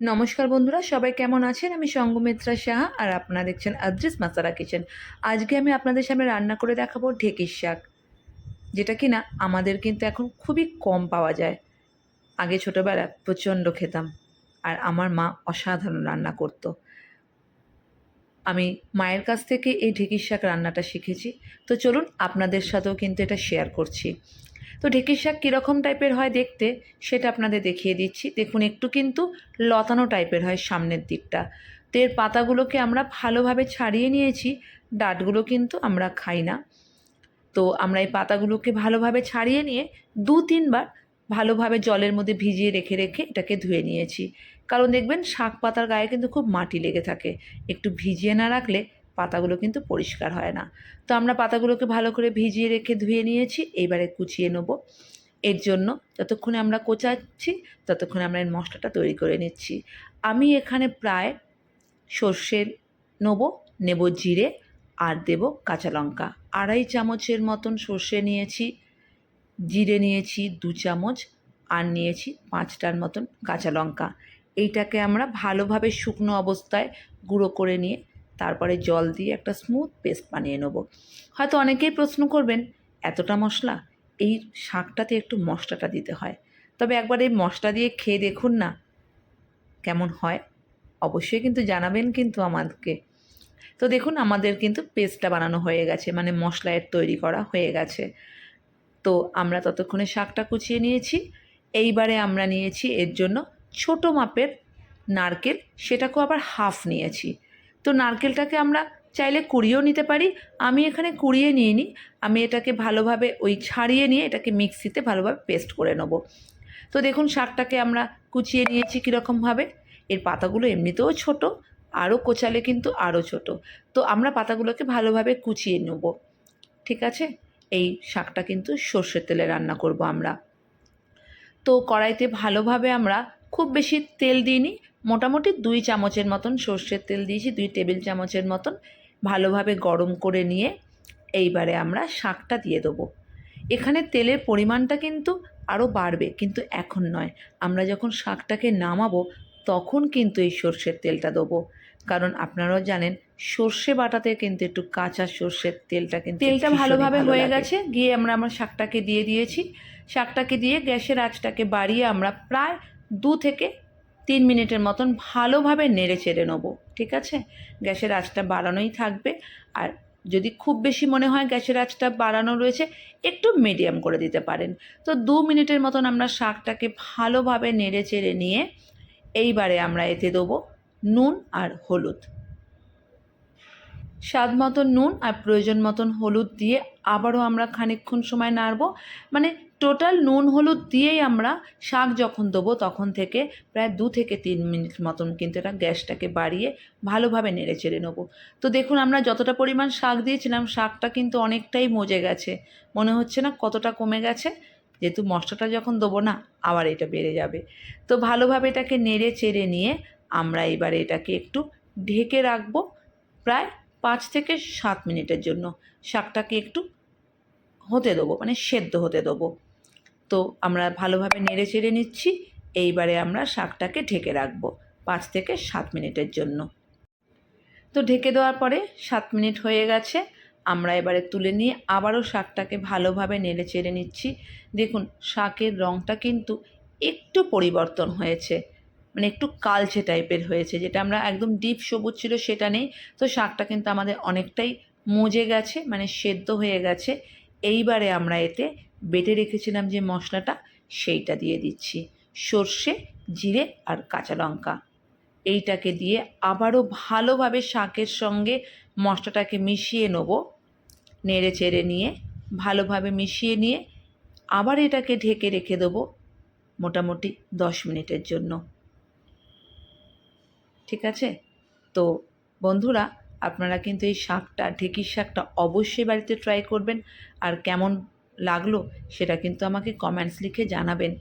নমস্কার বন্ধুরা, সবাই কেমন আছেন? আমি সঙ্গমিত্রা সাহা আর আপনারা দেখছেন আদ্রিস মাসারা কিচেন। আজকে আমি আপনাদের সামনে রান্না করে দেখাবো ঢেঁকির শাক, যেটা কি না আমাদের কিন্তু এখন খুবই কম পাওয়া যায়। আগে ছোটোবেলায় প্রচণ্ড খেতাম আর আমার মা অসাধারণ রান্না করতো। আমি মায়ের কাছ থেকে এই ঢেঁকির শাক রান্নাটা শিখেছি। তো চলুন আপনাদের সাথেও কিন্তু এটা শেয়ার করছি। তো ঢেঁকির শাক কীরকম টাইপের হয় দেখতে, সেটা আপনাদের দেখিয়ে দিচ্ছি। দেখুন, একটু কিন্তু লতানো টাইপের হয় সামনের দিকটা। তো এর পাতাগুলোকে আমরা ভালোভাবে ছাড়িয়ে নিয়েছি ডাঁটগুলো কিন্তু আমরা খাই না। তো আমরা এই পাতাগুলোকে ভালোভাবে ছাড়িয়ে নিয়ে দু তিনবার ভালোভাবে জলের মধ্যে ভিজিয়ে রেখে রেখে এটাকে ধুয়ে নিয়েছি। কারণ দেখবেন, শাক পাতার গায়ে কিন্তু খুব মাটি লেগে থাকে। একটু ভিজিয়ে না রাখলে পাতাগুলো কিন্তু পরিষ্কার হয় না। তো আমরা পাতাগুলোকে ভালো করে ভিজিয়ে রেখে ধুয়ে নিয়েছি এইবারে কুচিয়ে নেব। এর জন্য যতক্ষণে আমরা কোচাচ্ছি, ততক্ষণে আমরা এর মশলাটা তৈরি করে নিচ্ছি। আমি এখানে প্রায় সর্ষে নেব নেব জিরে আর দেব কাঁচা লঙ্কা। আড়াই চামচের মতন সর্ষে নিয়েছি, জিরে নিয়েছি দু চামচ আর নিয়েছি পাঁচটার মতন কাঁচা লঙ্কা। এইটাকে আমরা ভালোভাবে শুকনো অবস্থায় গুঁড়ো করে নিয়ে তারপরে জল দিয়ে একটা স্মুথ পেস্ট বানিয়ে নেব। হয়তো অনেকেই প্রশ্ন করবেন, এতটা মশলা? এই শাকটাতে একটু মশলাটা দিতে হয়। তবে একবার এই মশলা দিয়ে খেয়ে দেখুন না কেমন হয়। অবশ্যই কিন্তু জানাবেন কিন্তু আমাদেরকে। তো দেখুন, আমাদের কিন্তু পেস্টটা বানানো হয়ে গেছে মানে মশলায়ের তৈরি করা হয়ে গেছে। তো আমরা ততক্ষণে শাকটা কুচিয়ে নিয়েছি। এইবারে আমরা নিয়েছি এর জন্য ছোট মাপের নারকেল, সেটাকেও আবার হাফ নিয়েছি। তো নারকেলটাকে আমরা চাইলে কুড়িয়েও নিতে পারি। আমি এখানে কুড়িয়ে নিয়ে নিই আমি এটাকে ভালোভাবে ওই ছাড়িয়ে নিয়ে এটাকে মিক্সিতে ভালোভাবে পেস্ট করে নেব। তো দেখুন শাকটাকে আমরা কুচিয়ে নিয়েছি কীরকমভাবে এর পাতাগুলো এমনিতেও ছোট, আরও কোচালে কিন্তু আরও ছোট। তো আমরা পাতাগুলোকে ভালোভাবে কুচিয়ে নেব। ঠিক আছে? এই শাকটা কিন্তু সর্ষের তেলে রান্না করব আমরা। তো কড়াইতে ভালোভাবে আমরা খুব বেশি তেল দিইনি। মোটামুটি দুই চামচের মতন সর্ষের তেল দিয়েছি দুই টেবিল চামচের মতন। ভালোভাবে গরম করে নিয়ে এইবারে আমরা শাকটা দিয়ে দেবো। এখানে তেলের পরিমাণটা কিন্তু আরও বাড়বে কিন্তু এখন নয়। আমরা যখন শাকটাকে নামাবো তখন কিন্তু এই সর্ষের তেলটা দেবো। কারণ আপনারাও জানেন সর্ষে বাটাতে কিন্তু একটু কাঁচা সর্ষের তেলটা কিন্তু তেলটা ভালোভাবে হয়ে গেছে গিয়ে আমরা আমার শাকটাকে দিয়ে দিয়েছি। শাকটাকে দিয়ে গ্যাসের আঁচটাকে বাড়িয়ে আমরা প্রায় দু থেকে তিন মিনিটের মতন ভালোভাবে নেড়ে চেড়ে নেব, ঠিক আছে? গ্যাসের আঁচটা বাড়ানোই থাকবে। আর যদি খুব বেশি মনে হয় গ্যাসের আঁচটা বাড়ানো রয়েছে, একটু মিডিয়াম করে দিতে পারেন। তো দু মিনিটের মতন আমরা শাকটাকে ভালোভাবে নেড়ে চেড়ে নিয়ে এইবারে আমরা এতে দেবো নুন আর হলুদ। স্বাদ মতন নুন আর প্রয়োজন মতন হলুদ দিয়ে আবারও আমরা খানিকক্ষণ সময় নাড়ব। মানে টোটাল নুন হলুদ দিয়েই আমরা শাক যখন দেবো তখন থেকে প্রায় দু থেকে তিন মিনিট মতন কিন্তু এটা গ্যাসটাকে বাড়িয়ে ভালোভাবে নেড়ে চেড়ে নেব। তো দেখুন আমরা যতটা পরিমাণ শাক দিয়েছিলাম শাকটা কিন্তু অনেকটাই মজে গেছে। মনে হচ্ছে না কতটা কমে গেছে। যেহেতু মশলাটা যখন দেবো না, আবার এটা বেড়ে যাবে। তো ভালোভাবে এটাকে নেড়ে চেড়ে নিয়ে আমরা এবারে এটাকে একটু ঢেকে রাখব। প্রায় পাঁচ থেকে সাত মিনিটের জন্য শাকটাকে একটু হতে দেবো মানে সেদ্ধ হতে দেবো। তো আমরা ভালোভাবে নেড়ে চেড়ে নিচ্ছি, এইবারে আমরা শাকটাকে ঢেকে রাখব পাঁচ থেকে সাত মিনিটের জন্য। তো ঢেকে দেওয়ার পরে সাত মিনিট হয়ে গেছে, আমরা এবারে তুলে নিয়ে আবারও শাকটাকে ভালোভাবে নেড়ে চেড়ে নিচ্ছি। দেখুন, শাকের রঙটা কিন্তু একটু পরিবর্তন হয়েছে। মানে একটু কালচে টাইপের হয়েছে, যেটা আমরা একদম ডিপ সবুজ ছিল সেটা নেই। তো শাকটা কিন্তু আমাদের অনেকটাই মজে গেছে মানে সেদ্ধ হয়ে গেছে। এইবারে আমরা এতে বেটে রেখেছিলাম যে মশলাটা, সেইটা দিয়ে দিচ্ছি। সর্ষে, জিরে আর কাঁচা লঙ্কা। এইটাকে দিয়ে আবারও ভালোভাবে শাকের সঙ্গে মশলাটাকে মিশিয়ে নেব। নেড়ে চেড়ে নিয়ে, ভালোভাবে মিশিয়ে নিয়ে আবার এটাকে ঢেকে রেখে দেবো মোটামুটি দশ মিনিটের জন্য। ঠিক আছে? তো বন্ধুরা, আপনারা কিন্তু এই শাকটা, ঢেঁকির শাকটা অবশ্যই বাড়িতে ট্রাই করবেন। আর কেমন লাগল সেটা কিন্তু আমাকে কমেন্টস লিখে জানাবেন।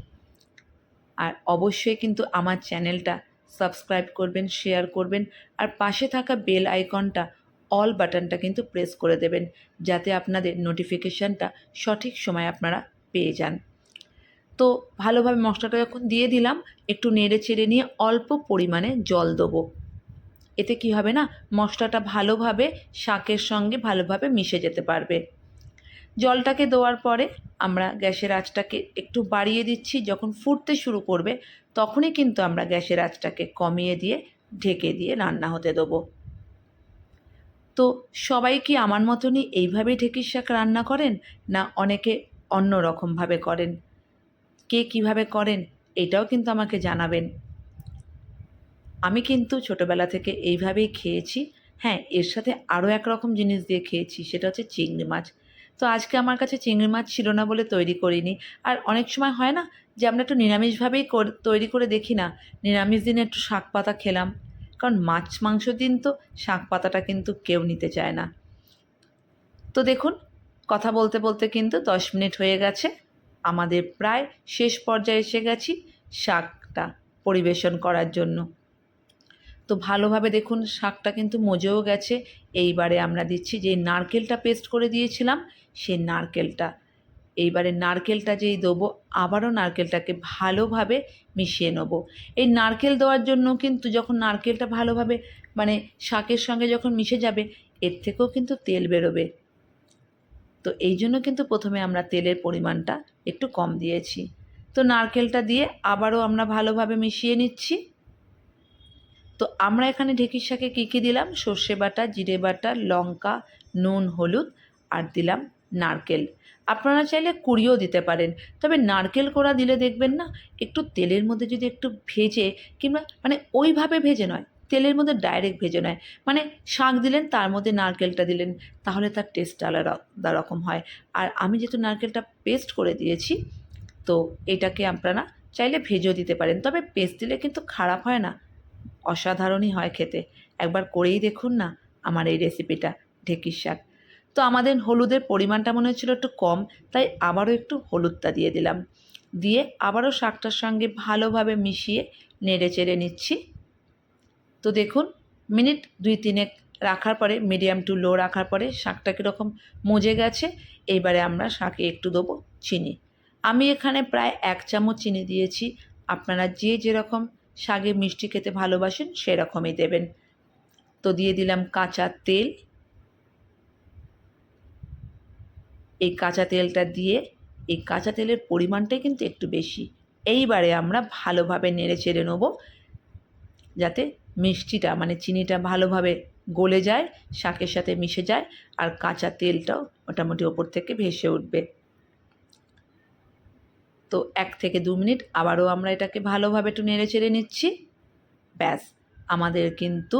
আর অবশ্যই কিন্তু আমার চ্যানেলটা সাবস্ক্রাইব করবেন শেয়ার করবেন। আর পাশে থাকা বেল আইকনটা অল বাটনটা কিন্তু প্রেস করে দেবেন। যাতে আপনাদের নোটিফিকেশানটা সঠিক সময় আপনারা পেয়ে যান। তো ভালোভাবে মশলাটা যখন দিয়ে দিলাম, একটু নেড়ে চেড়ে নিয়ে অল্প পরিমাণে জল দেবো। এতে কি হবে না, মশলাটা ভালোভাবে শাকের সঙ্গে ভালোভাবে মিশে যেতে পারবে। জলটাকে দেওয়ার পরে আমরা গ্যাসের আঁচটাকে একটু বাড়িয়ে দিচ্ছি। যখন ফুটতে শুরু করবে, তখনই কিন্তু আমরা গ্যাসের আঁচটাকে কমিয়ে দিয়ে, ঢেকে দিয়ে রান্না হতে দেবো। তো সবাই কি আমার মতনই এইভাবেই ঢেঁকির শাক রান্না করেন, না অনেকে অন্য রকমভাবে করেন? কে কীভাবে করেন, এটাও কিন্তু আমাকে জানাবেন। আমি কিন্তু ছোটোবেলা থেকে এইভাবেই খেয়েছি। হ্যাঁ এর সাথে আরও এক রকম জিনিস দিয়ে খেয়েছি, সেটা হচ্ছে চিংড়ি মাছ। তো আজকে আমার কাছে চিংড়ি মাছ ছিল না বলে তৈরি করিনি। আর অনেক সময় হয় না যে আমরা একটু নিরামিষভাবেই তৈরি করে দেখি না। নিরামিষ দিনে একটু শাক পাতা খেলাম। কারণ মাছ, মাংস দিন তো শাক পাতাটা কিন্তু কেউ নিতে চায় না। তো দেখুন, কথা বলতে বলতে কিন্তু দশ মিনিট হয়ে গেছে। আমাদের প্রায় শেষ পর্যায়ে এসে গেছি শাকটা পরিবেশন করার জন্য। তো ভালোভাবে দেখুন, শাকটা কিন্তু মজেও গেছে। এইবারে আমরা দিচ্ছি যে নারকেলটা পেস্ট করে দিয়েছিলাম সেই নারকেলটা। এইবারে নারকেলটা যেই দেবো, আবারও নারকেলটাকে ভালোভাবে মিশিয়ে নেব। এই নারকেল দেওয়ার জন্য কিন্তু যখন নারকেলটা ভালোভাবে মানে শাকের সঙ্গে যখন মিশে যাবে, এর থেকেও কিন্তু তেল বেরোবে। তো এই জন্য কিন্তু প্রথমে আমরা তেলের পরিমাণটা একটু কম দিয়েছি। তো নারকেলটা দিয়ে আবারও আমরা ভালোভাবে মিশিয়ে নিচ্ছি। তো আমরা এখানে ঢেঁকির শাকে কী কী দিলাম? সর্ষে বাটা, জিরে বাটা, লঙ্কা, নুন, হলুদ আর দিলাম নারকেল। আপনারা চাইলে কুড়িও দিতে পারেন, তবে নারকেল কোড়া দিলে দেখবেন না, একটু তেলের মধ্যে যদি একটু ভেজে কিংবা মানে ওইভাবে ভেজে নয় তেলের মধ্যে ডাইরেক্ট ভেজে নেয়। মানে শাক দিলেন, তার মধ্যে নারকেলটা দিলেন, তাহলে তার টেস্ট আলাদা রকম হয়। আর আমি যেহেতু নারকেলটা পেস্ট করে দিয়েছি, তো এটাকে আপনারা চাইলে ভেজেও দিতে পারেন। তবে পেস্ট দিলে কিন্তু খারাপ হয় না, অসাধারণই হয় খেতে। একবার করেই দেখুন না আমার এই রেসিপিটা ঢেঁকির শাক। তো আমাদের হলুদের পরিমাণটা মনে হচ্ছিল একটু কম, তাই আবারও একটু হলুদটা দিয়ে দিলাম। দিয়ে আবারও শাকটার সঙ্গে ভালোভাবে মিশিয়ে নেড়ে চেড়ে নিচ্ছি। তো দেখুন, মিনিট দুই তিনেক রাখার পরে, মিডিয়াম টু লো রাখার পরে শাকটা কীরকম মজে গেছে এইবারে আমরা শাকে একটু দেবো চিনি। আমি এখানে প্রায় এক চামচ চিনি দিয়েছি, আপনারা যে যেরকম শাকে মিষ্টি খেতে ভালোবাসেন সেরকমই দেবেন। তো দিয়ে দিলাম কাঁচা তেল। এই কাঁচা তেলটা দিয়ে, এই কাঁচা তেলের পরিমাণটাই কিন্তু একটু বেশি। এইবারে আমরা ভালোভাবে নেড়ে চেড়ে নেব, যাতে মিষ্টিটা মানে চিনিটা ভালোভাবে গলে যায়, শাকের সাথে মিশে যায়, আর কাঁচা তেলটাও মোটামুটি ওপর থেকে ভেসে উঠবে। তো এক থেকে দু মিনিট আবারও আমরা এটাকে ভালোভাবে একটু নেড়ে চেড়ে নিচ্ছি। ব্যাস, আমাদের কিন্তু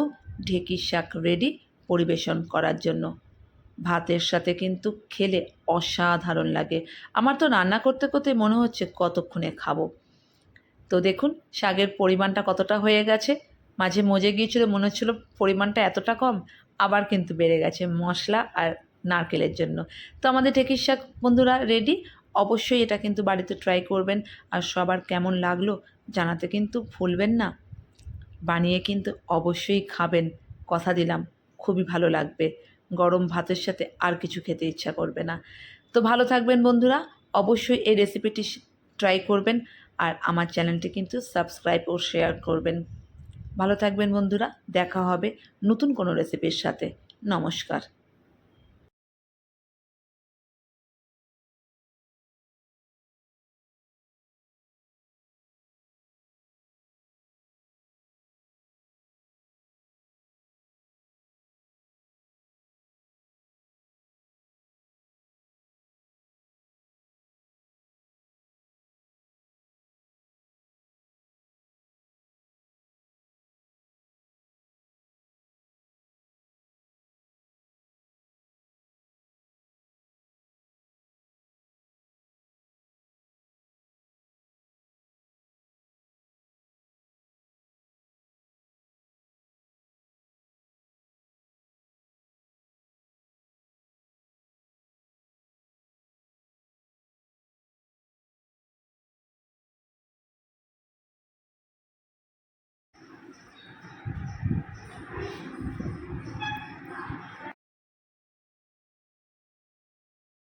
ঢেঁকির শাক রেডি পরিবেশন করার জন্য। ভাতের সাথে কিন্তু খেলে অসাধারণ লাগে। আমার তো রান্না করতে করতে মনে হচ্ছে কতক্ষণে খাব। তো দেখুন, শাকের পরিমাণটা কতটা হয়ে গেছে। মাঝে মজে গিয়েছিল, মনে হচ্ছিল পরিমাণটা এতটা কম, আবার কিন্তু বেড়ে গেছে মশলা আর নারকেলের জন্য। তো আমাদের ঢেঁকির শাক বন্ধুরা রেডি অবশ্যই এটা কিন্তু বাড়িতে ট্রাই করবেন আর সবার কেমন লাগল জানাতে কিন্তু ভুলবেন না। বানিয়ে কিন্তু অবশ্যই খাবেন, কথা দিলাম, খুবই ভালো লাগবে। গরম ভাতের সাথে আর কিছু খেতে ইচ্ছা করবে না। তো ভালো থাকবেন বন্ধুরা, অবশ্যই এই রেসিপিটি ট্রাই করবেন আর আমার চ্যানেলটি কিন্তু সাবস্ক্রাইব ও শেয়ার করবেন। ভালো থাকবেন বন্ধুরা দেখা হবে নতুন কোনো রেসিপির সাথে। নমস্কার।